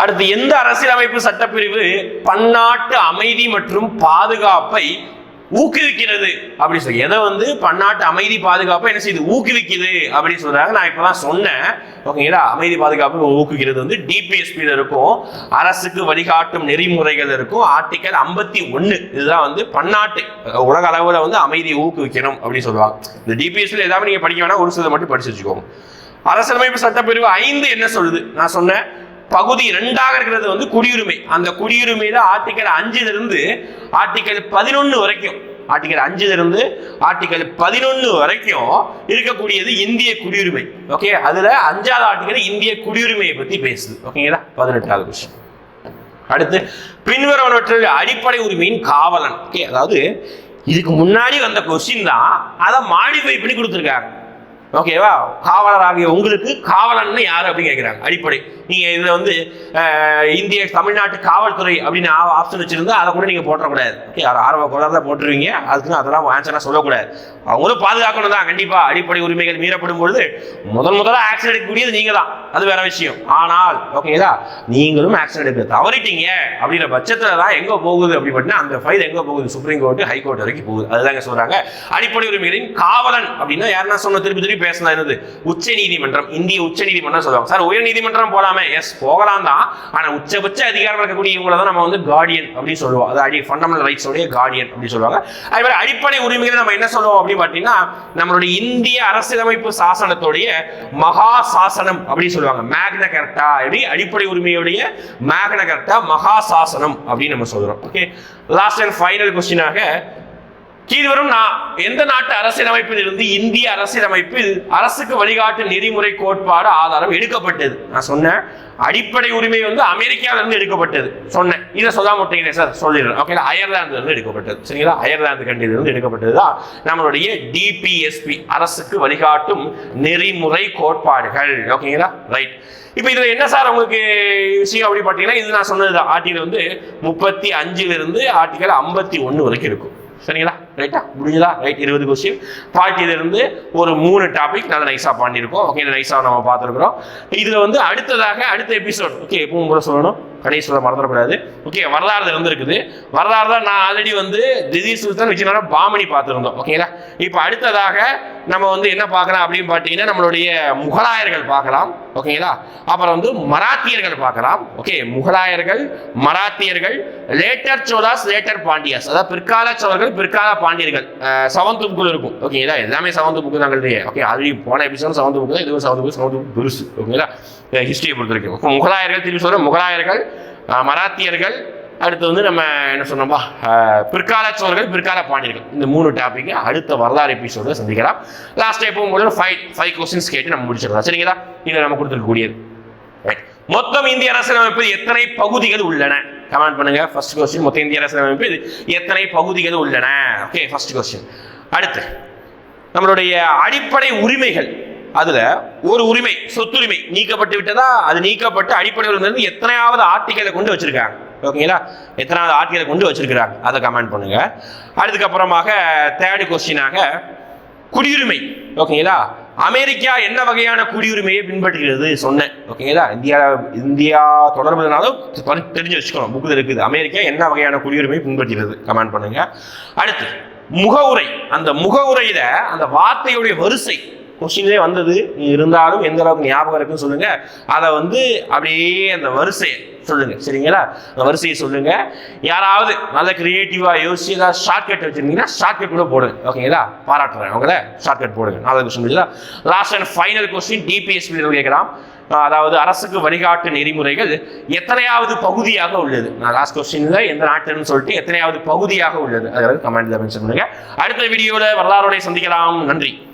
அடுத்து எந்த அரசியலமைப்பு சட்டப்பிரிவு பன்னாட்டு அமைதி மற்றும் பாதுகாப்பை ஊக்குவிக்கிறது? அப்படி சொல்லி எதை வந்து பன்னாட்டு அமைதி பாதுகாப்பை என்ன செய்யுது? ஊக்குவிக்குது அப்படின்னு சொல்றாங்க. நான் இப்பதான் சொன்னேன். ஓகேங்களா அமைதி பாதுகாப்பு ஊக்குவிக்கிறது வந்து டிபிஎஸ்பியில் இருக்கும். அரசுக்கு வழிகாட்டும் நெறிமுறைகள் இருக்கும். ஆர்டிக்கல் ஐம்பத்தி ஒன்று இதுதான் வந்து பன்னாட்டு உலக அளவில் வந்து அமைதியை ஊக்குவிக்கணும் அப்படின்னு சொல்லுவாங்க. இந்த டிபிஎஸ்பியில் ஏதாவது நீங்க படிக்க வேணா ஒரு சிலதை மட்டும் படிச்சு வச்சுக்கோங்க. அரசியலமைப்பு சட்டப்பிரிவு ஐந்து என்ன சொல்லுது? நான் சொன்னேன் பகுதி ரெண்டாக இருக்கிறது வந்து குடியுரிமை. அந்த குடியுரிமையில ஆர்டிக்கல் அஞ்சுல இருந்து ஆர்டிக்கல் பதினொன்னு வரைக்கும் ஆர்டிக்கல் அஞ்சுல இருந்து ஆர்டிக்கல் பதினொன்னு வரைக்கும் இருக்கக்கூடியது இந்திய குடியுரிமை. ஓகே அதுல அஞ்சாவது ஆர்டிக்கல் இந்திய குடியுரிமையை பத்தி பேசுது. ஓகேங்களா பதினெட்டாவது கொஸ்டின் அடுத்து பின்வருவனவற்றில் அடிப்படை உரிமையின் காவலன். ஓகே அதாவது இதுக்கு முன்னாடி வந்த கொஸ்டின் தான். அதை மாடிஃபை பண்ணி கொடுத்துருக்காங்க. ஓகேவா காவலர் ஆகிய உங்களுக்கு காவலன்னு யார் அப்படின்னு கேட்குறாங்க அடிப்படை. நீங்க இதுல வந்து இந்திய தமிழ்நாட்டு காவல்துறை அப்படின்னு ஆப்ஷன் வச்சிருந்தா அதை கூட நீங்க போட்டக்கூடாது ஓகே ஆர்வ தான் போட்டுருவீங்க. அதுக்கு அதெல்லாம் ஆன்சரா சொல்லக்கூடாது. அவங்களும் பாதுகாக்கணும் தான் கண்டிப்பா. அடிப்படை உரிமைகள் மீறப்படும் பொழுது முதல் முதலாக ஆக்ஷன் எடுக்கக்கூடியது நீங்க தான். அது வேற விஷயம். ஆனால் ஓகேங்களா நீங்களும் ஆக்ஷன் எடுக்க தவறிட்டீங்க அப்படிங்கிற பட்சத்துல தான் எங்க போகுது அப்படி அந்த ஃபைல் எங்க போகுது? சுப்ரீம் கோர்ட் ஹை கோர்ட் வரைக்கும் போகுது. அதுதாங்க சொல்றாங்க. அடிப்படை உரிமைகளின் காவலன் அப்படின்னா யாருன்னா சொன்ன திருப்பி திருப்பி பேசினா என்னது? உச்ச நீதிமன்றம் இந்திய உச்ச நீதிமன்றம் சொல்லுவாங்க. சார் உயர் நீதிமன்றம் போலாமே. எஸ் போகலாம் தான். ஆனா உச்சபட்ச அதிகாரம் இருக்கக்கூடிய இவங்களை தான் நம்ம வந்து கார்டியன் அப்படின்னு சொல்லுவோம். அது அடி ஃபண்டமெண்டல் ரைட்ஸ் உடைய கார்டியன் அப்படின்னு சொல்லுவாங்க. அதே மாதிரி அடிப்படை உரிமைகளை நம்ம என்ன சொல்லுவோம் அப்படின்னு பார்த்தீங்கன்னா நம்மளுடைய இந்திய அரசியலமைப்பு சாசனத்துடைய மகா சாசனம் அப்படின்னு சொல்லுவாங்க. மேக்ன கரெக்டா எப்படி அடிப்படை உரிமையுடைய மேக்ன கரெக்டா மகா சாசனம் அப்படின்னு நம்ம சொல்றோம். ஓகே லாஸ்ட் அண்ட் ஃபைனல் கொஸ்டினாக கீழ்வரும் நான் எந்த நாட்டு அரசியலமைப்பில் இருந்து இந்திய அரசியலமைப்பில் அரசுக்கு வழிகாட்டு நெறிமுறை கோட்பாடு ஆதாரம் எடுக்கப்பட்டது. நான் சொன்னேன் அடிப்படை உரிமை வந்து அமெரிக்காவில இருந்து எடுக்கப்பட்டது. சொன்னேன். இதை சொல்ல மாட்டேங்கிறேன் சார் சொல்லிடுறேன். ஓகே அயர்லாந்துல இருந்து எடுக்கப்பட்டது. சரிங்களா? அயர்லாந்து கண்டியில இருந்து எடுக்கப்பட்டது தான் நம்மளுடைய டிபிஎஸ்பி அரசுக்கு வழிகாட்டும் நெறிமுறை கோட்பாடுகள். ஓகேங்களா ரைட் இப்போ இதில் என்ன சார் உங்களுக்கு விஷயம் அப்படி பார்த்தீங்கன்னா இது நான் சொன்னது ஆர்டிகல் வந்து முப்பத்தி அஞ்சுல இருந்து ஆர்டிகல் ஐம்பத்தி ஒன்று வரைக்கும் இருக்கும். சரிங்களா? ரைட்டா முடிஞ்சதா? ரைட் இருபது கொஸ்டின் பார்ட்டியில இருந்து ஒரு மூணு டாபிக் நல்லா நைஸாக பண்ணியிருக்கோம். ஓகே நைஸாக நம்ம பார்த்துருக்குறோம். இதில் வந்து அடுத்ததாக அடுத்த எபிசோட் ஓகே எப்பவும் கூட சொல்லணும். கடைசி சொல்ல மறந்துடக்கூடாது. ஓகே வரலாறு இருந்திருக்குது. வரலாறு தான் நான் ஆல்ரெடி வந்து திதி சுல்தான் விஜயநகரம் பாமணி பார்த்துருந்தோம் ஓகேங்களா இப்போ அடுத்ததாக நம்ம வந்து என்ன பார்க்கலாம் அப்படின்னு பார்த்தீங்கன்னா நம்மளுடைய முகலாயர்கள் பார்க்கலாம் ஓகேங்களா அப்புறம் வந்து மராத்தியர்கள் பார்க்கலாம் ஓகே முகலாயர்கள் மராத்தியர்கள் லேட்டர் சோழாஸ் லேட்டர் பாண்டியாஸ். அதாவது பிற்கால சோழர்கள் பிற்கால பாண்டியர்கள். செவன்த் புக்கில் இருக்கும் ஓகேங்களா எல்லாமே செவன்த் புக்கு தான் ஓகே ஆல்ரெடி போன எபிசோட் செவன்த் புக்கு தான் இதுவும் செவன்த் புக்கு செவன்த் புக் பெருசு ஓகேங்களா ஹிஸ்டரியை பொறுத்த வரைக்கும். முகலாயர்கள் திரும்பி சொல்கிறோம் முகலாயர்கள் மராத்தியர்கள் அடுத்து வந்து நம்ம என்ன சொன்னோம்பா பிற்கால சோழர்கள் பிற்கால பாண்டியர்கள். இந்த மூணு டாபிக் அடுத்த வரலாறு எபிசோட சந்திக்கலாம். லாஸ்ட் எப்பவும் போது ஃபைவ் ஃபைவ் கொஸ்டின்ஸ் கேட்டு நம்ம முடிச்சிடலாம். சரிங்களா? இது நம்ம கொடுத்துருக்கக்கூடியது. ரைட் மொத்தம் இந்திய அரசியலமைப்பில் எத்தனை பகுதிகள் உள்ளன? கமெண்ட் பண்ணுங்க. ஃபர்ஸ்ட் கொஸ்டின் மொத்த இந்திய அரசியலமைப்பில் எத்தனை பகுதிகள் உள்ளன? ஓகே ஃபர்ஸ்ட் கொஸ்டின் அடுத்து நம்மளுடைய அடிப்படை உரிமைகள். அதுல ஒரு உரிமை சொத்துரிமை நீக்கப்பட்டு விட்டதா? அது நீக்கப்பட்டு அடிப்படை உரிமையிலிருந்து எத்தனையாவது ஆர்டிகளை கொண்டு வச்சிருக்காங்க. ஓகேங்களா? எத்தனாவது ஆர்டிகளை கொண்டு வச்சிருக்கிறாங்க. அதை கமெண்ட் பண்ணுங்க. அதுக்கப்புறமாக தேர்டு கொஸ்டினாக குடியுரிமை. ஓகேங்களா? அமெரிக்கா என்ன வகையான குடியுரிமையை பின்பற்றுகிறது? சொன்னேன். ஓகேங்களா? இந்தியா இந்தியா தொடர்புனாலும் தெரிஞ்சு வச்சுக்கணும். புக்கில் இருக்குது. அமெரிக்கா என்ன வகையான குடியுரிமையை பின்பற்றுகிறது? கமெண்ட் பண்ணுங்க. அடுத்து முகவுரை. அந்த முகவுரையில அந்த வார்த்தையுடைய வரிசை கொஸ்டின்லேயே வந்தது. இருந்தாலும் எந்த அளவுக்கு ஞாபகம் இருக்குன்னு சொல்லுங்க. அதை வந்து அப்படியே அந்த வரிசையை சொல்லுங்க. சரிங்களா? அந்த வரிசையை சொல்லுங்க. யாராவது நல்ல கிரியேட்டிவா யோசிச்சு ஏதாவது ஷார்ட்கட் வச்சிருந்தீங்கன்னா ஷார்ட்கட் கூட போடுங்க. ஓகேங்களா பாராட்டுறேன். அவங்கள ஷார்ட்கட் போடுங்க. நாலாவது question last and final question DPS கேட்கலாம். அதாவது அரசுக்கு வழிகாட்டு நெறிமுறைகள் எத்தனையாவது பகுதியாக உள்ளது? நான் லாஸ்ட் கொஸ்டின்ல எந்த நாட்டுன்னு சொல்லிட்டு எத்தனையாவது பகுதியாக உள்ளது. அதாவது கமெண்ட்ல மென்ஷன் பண்ணுங்க. அடுத்த வீடியோல வரலாறுடைய சந்திக்கலாம். நன்றி.